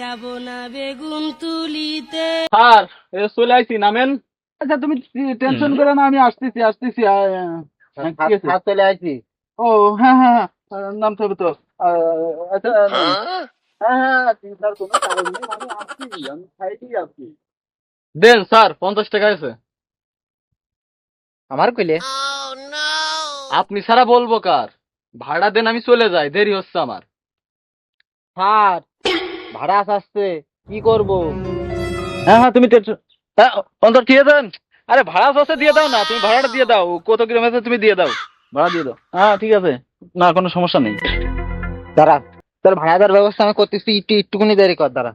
যাব না বেগুন তুলিতে। স্যার এ চলে আইছি নামেন। আচ্ছা তুমি টেনশন করে না আমি আসতেছি আসতেছি। হাত চলে আসি ও হ্যাঁ হ্যাঁ হ্যাঁ নামতে হবে তো। আচ্ছা হ্যাঁ? হ্যাঁ দেন স্যার পঞ্চাশ টাকা আছে আমার কইলে? আপনি সারা বলব কার? ভাড়া দেন আমি চলে যাই দেরি হচ্ছে আমার। স্যার ভাড়া আসছে কি করব? হ্যাঁ হ্যাঁ তুমি হ্যাঁ অন্তর দিয়ে দেন। আরে ভাড়া সস্তা দিয়ে দাও না তুমি ভাড়াটা দিয়ে দাও। কত কিলোমিটার তুমি দিয়ে দাও। ভাড়া দিয়ে দাও। হ্যাঁ ঠিক আছে। না কোনো সমস্যা নেই। দাঁড়া তোর ভাড়া দেওয়ার ব্যবস্থা আমি করতেছি একটু একটুকুনি দেরি কর দাঁড়া।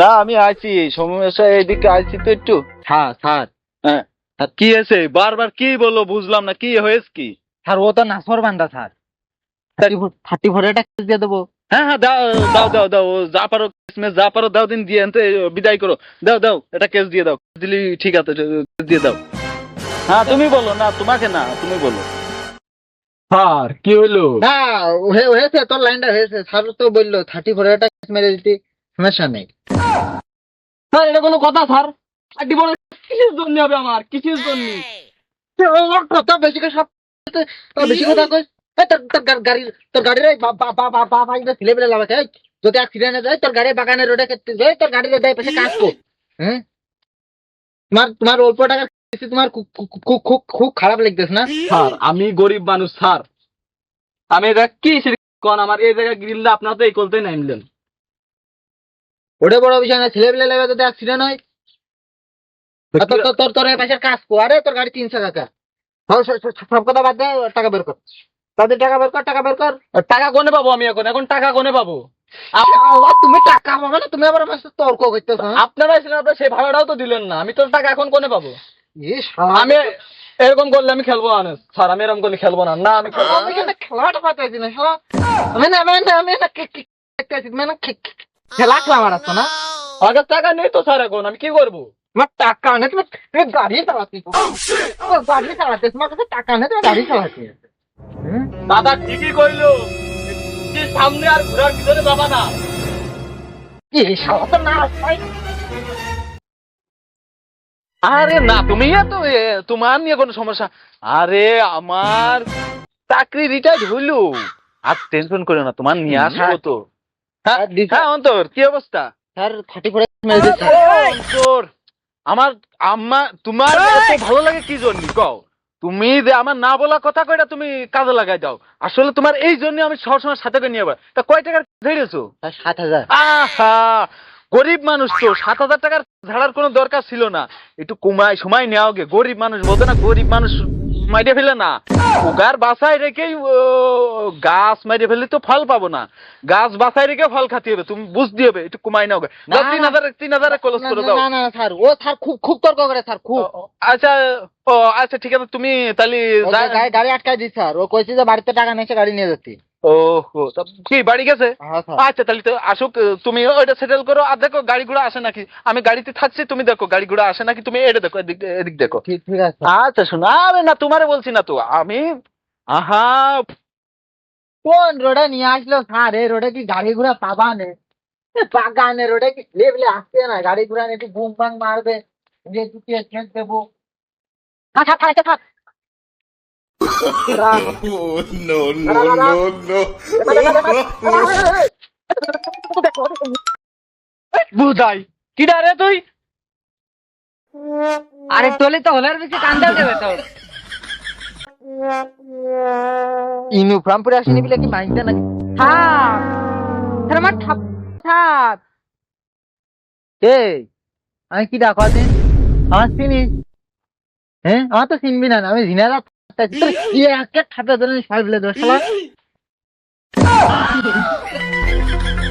না আমি আছি সমস্যা এইদিকে আছি তো একটু। হ্যাঁ স্যার। হ্যাঁ কি হয়েছে বারবার কি বলল বুঝলাম না কি হয়েছে কি? স্যার ও তো নাসর বান্দা স্যার। থার্টি ফোর এটা দিয়ে দেবো। হ্যাঁ হ্যাঁ দাও দাও দাও দাও যা পারো কিসমিস যা পারো দাও দিন দিয়ে আনতে বিদায় করো। দাও দাও এটা কেস দিয়ে দাও। দিলি ঠিক আছে দিয়ে দাও। হ্যাঁ তুমি বলো না তোমাকে না তুমি বলো। স্যার কি হইল? না হয়ে- হয়েছে তোর লাইনটা হয়েছে। স্যার তো বলল থার্টি ফোর এটা মেরে দিতে সমস্যা নেই। স্যার এটা কোনো কথা স্যার? আড্ডি বলে কিসের জন্য হবে আমার? কিসের জন্য? কথা বেশি করে সব বেশি কথা কই তোর তোর তোর গাড়ির এই বা বা বা বা বা এটা ছেলে পেলে লাগাছে এই, যদি অ্যাক্সিডেন্ট যায় তোর গাড়ি বাগানে রোডে যায় তোর গাড়ির দেয় পাশে কাজ কর হ্যাঁ? তোমার তোমার অল্প টাকা তোমার খুব খুব- খুব খুব খুব খারাপ লাগতেছে না? স্যার আমি গরিব মানুষ স্যার। আমি এটা কি কোন আমার এই জায়গায় গ্রিল আপনারা তো এই করতে নামলেন ওটা বড় বিষয় না ছেলে পেলে লাগবে যদি অ্যাক্সিডেন্ট হয়। তোর তোর- পাশের কাজ কর আরে তোর গাড়ি তিনশো টাকা। সব কথা বাদ দে টাকা বের কর তাদের টাকা বের কর টাকা বের কর। টাকা কোনে পাবো আমি এখন? এখন টাকা কোনে পাবো? তুমি টাকা পাবে না তুমি আবার আমার সাথে তর্ক করতেছো হ্যাঁ? আপনারা এসে আপনারা সেই ভাড়াটাও তো দিলেন না। আমি তো টাকা এখন কোনে পাবো? আমি এরকম করলে আমি খেলব না স্যার আমি এরকম করলে খেলব না। না আমি খেলব আমি কিন্তু খেলাটা পাতাইছি না শালা। আমি না আমি না আমি না কি- কি- দেখতেছি, মানে কি- কি- খেলা খেলা আমার আসতো না। আগে টাকা নেই তো স্যার এখন। আমি কি করব? তোমার টাকা নেই তুমি তুমি গাড়ি চালাচ্ছি। তোমার গাড়ি চালাচ্ছি তোমার কাছে টাকা নেই তুমি গাড়ি চালাচ্ছি। হুম? দাদা ঠিকই কইলো কি সামনে আর ঘোরার ভিতরে যাবা না। আরে না তুমি তো তোমার নিয়ে কোনো সমস্যা। আরে আমার চাকরি রিটায়ার্ড হইল। আর টেনশন করো না তোমার নিয়ে আসব তো। হ্যাঁ আর হ্যাঁ অন্তর কি অবস্থা? স্যার থার্টি ফোর অন্তর আমার আম্মা তোমার এত ভালো লাগে কি জন্য? কও। তুমি যে আমার না বলা কথা কয়টা তুমি কাজে লাগাই দাও। আসলে তোমার এই জন্য আমি সবসময় সাথে করে নিয়ে যাব। তা কয় টাকার ধরেছো সাত হাজার। আহা! গরিব মানুষ তো সাত হাজার টাকার ঝাড়ার কোনো দরকার ছিল না। একটু কমায় সময় নেওয়া গে গরিব মানুষ বলতো না গরিব মানুষ মাইরে ফেলে না। উগার বাসায় রেখেই গাছ মাইরে ফেলে তো ফল পাবো না। গাছ বাসায় রেখে ফল খাতে হবে তুমি বুঝ দিয়ে হবে একটু কমাই নাও তিন। হাজার তিন হাজার কলস করে দাও। না না স্যার ও স্যার খুব খুব তর্ক করে স্যার খুব। আচ্ছা ও আচ্ছা ঠিক আছে তুমি তাহলে গাড়ি আটকাই দিই স্যার। ও কইছে যে বাড়িতে টাকা সে গাড়ি নিয়ে যাচ্ছি ওহো কি বাড়ি গেছে? হ্যাঁ আচ্ছা তাহলে তো আসুক তুমি ওইটা সেটেল করো আর দেখো গাড়ি ঘোড়া আসে নাকি? আমি গাড়িতে থাকছি তুমি দেখো গাড়ি ঘোড়া আসে নাকি তুমি এটা দেখো এদিক এদিক দেখো। ঠিক ঠিক আছে। আচ্ছা শোনো আরে না তোমারে বলছি না তো আমি আহা কোন রোডে নিয়ে আসলো স্যার? এই রোডে কি গাড়ি ঘোড়া পাবা নে? এ বাগানে রোডে কি লেবলে আসছে না? গাড়ি ঘোড়া একটু বুম বাং মারবে যে দুটি এক্সপ্রেস দেবো। আচ্ছা থাক থাক Oh, no, no, no, no. বুঝাই কি রে তুই? আরে তোলে তো হলার বেশি কান্দা দেবে তো। ইউনিফর্ম পরে আসেনি বলে কি মাইনতে নাকি? থাক তাহলে আমার ঠাপ থাক। এই আমি কি ডাকো আমার চিনিস? হ্যাঁ আমার তো চিনবি না আমি জিনারা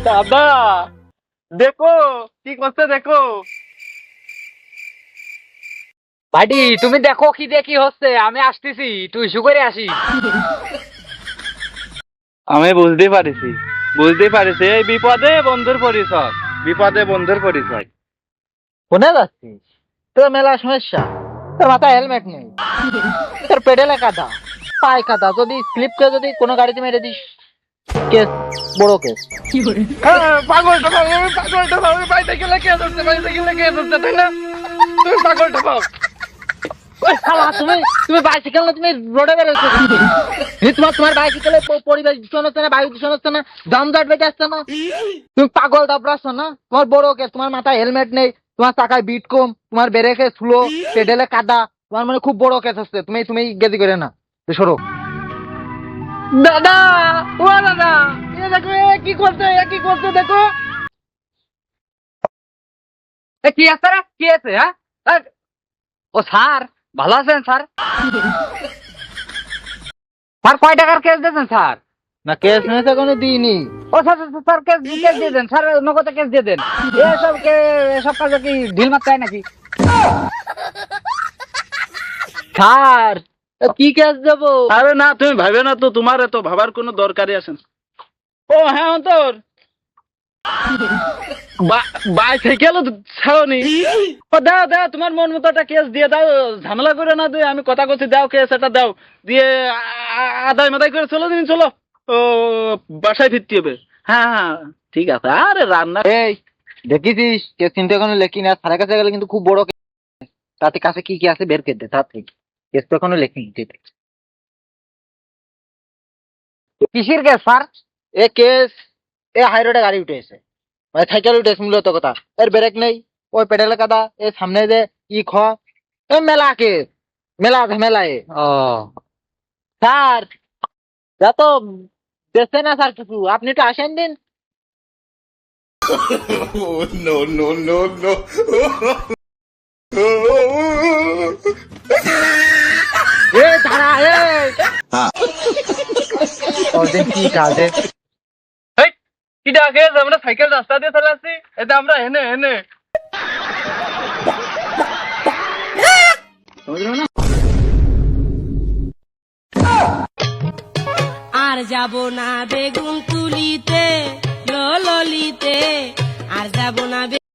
দাদা দেখো কি করছে দেখো ভাইটি তুমি দেখো কি দেখি হচ্ছে আমি আসতেছি তুই ইস্যু করে আসি আমি বুঝতে পারিছি বুঝতে পারিছি এই বিপদে বন্ধুর পরিচয় বিপদে বন্ধুর পরিচয়। কোনে যাচ্ছিস তোর মেলা সমস্যা। তোর মাথায় হেলমেট নেই। তোর পেডেলে কাদা পায়ে কাদা। যদি স্লিপ করে যদি কোনো গাড়িতে মেরে দিস কেস বড় কেস। হ্যাঁ, পাগলটা পাও পাগলটা পাও আমি গেলে কে ধরছে বাড়িতে গেলে কে ধরছে তাই না? তুমি পাগলটা পাও তুমি তুমি বাইসাইকেল না তুমি রোডে তোমার তোমার বাইসাইকেলে প- পরিবেশ দূষণ হচ্ছে না বায়ু দূষণ হচ্ছে না আসছে না। তুমি পাগল দাবড়াচ্ছ না? তোমার বড় কেস তোমার মাথায় হেলমেট নেই। তোমার চাকায় বিট কম তোমার ব্রেকে স্লো পেডেলে কাদা তোমার মানে খুব বড় কেস হচ্ছে তুমি তুমি গেদি করে না সরো। দাদা ও দাদা এ দেখো এ কি করছে এ কি করছে দেখো। এ, কি আছে রে? কি আছে হ্যাঁ? ও স্যার ভালো আছেন স্যার? স্যার কয় টাকার কেস দিয়েছেন স্যার? না কেস নিয়েছে কোনো দিইনি ও স্যার স্যার, কেস কেস দিয়ে দেন স্যার নগদে কেস দিয়ে দেন। এসব কে এসব কাজে কি ঢিল মারতে হয় নাকি? স্যার কি কেস দেবো? আরে না তুমি ভাবে না তো তোমার এত ভাবার কোনো দরকারই আছে। ও হ্যাঁ অন্তর। বাইসাইকেলও ছাড়নি। ও দাও দাও তোমার মন মতো একটা কেস দিয়ে দাও ঝামেলা করে না দিয়ে আমি কথা করছি দাও কেস এটা দাও। দিয়ে আদায় মাদায় করে চলো দিন চলো। বাসায় ফিরতে হবে। হ্যাঁ হ্যাঁ ঠিক আছে। আরে রান্না এই দেখেছিস কেস কিন্তু এখনও লেখি না? স্যারের কাছে গেলে কিন্তু খুব বড় তাতে কাছে কি কি আছে বের করে দে থেকে। কেস তো এখনও লেখিনি তুই কিসের কেস স্যার? এ কেস এ হাই রোডে গাড়ি উঠে এসে মানে সাইকেল উঠে এসে মূলত কথা। এর ব্রেক নেই ওই পেডেলে কাদা এ সামনে যে ই খ। এ মেলা কেস মেলা ঝামেলা এ ও। স্যার যা তো দেখছে না স্যার কিছু? আপনি একটু আসেন দিন। Oh, no, no, no, no. এ ধারা এ ওর কি কাজে হেই, কি আমরা সাইকেল রাস্তা দিয়ে চলে আসছি। এটা আমরা হেনে হেনে আর যাব না বেগুন তুলিতে ললিতে আর যাব না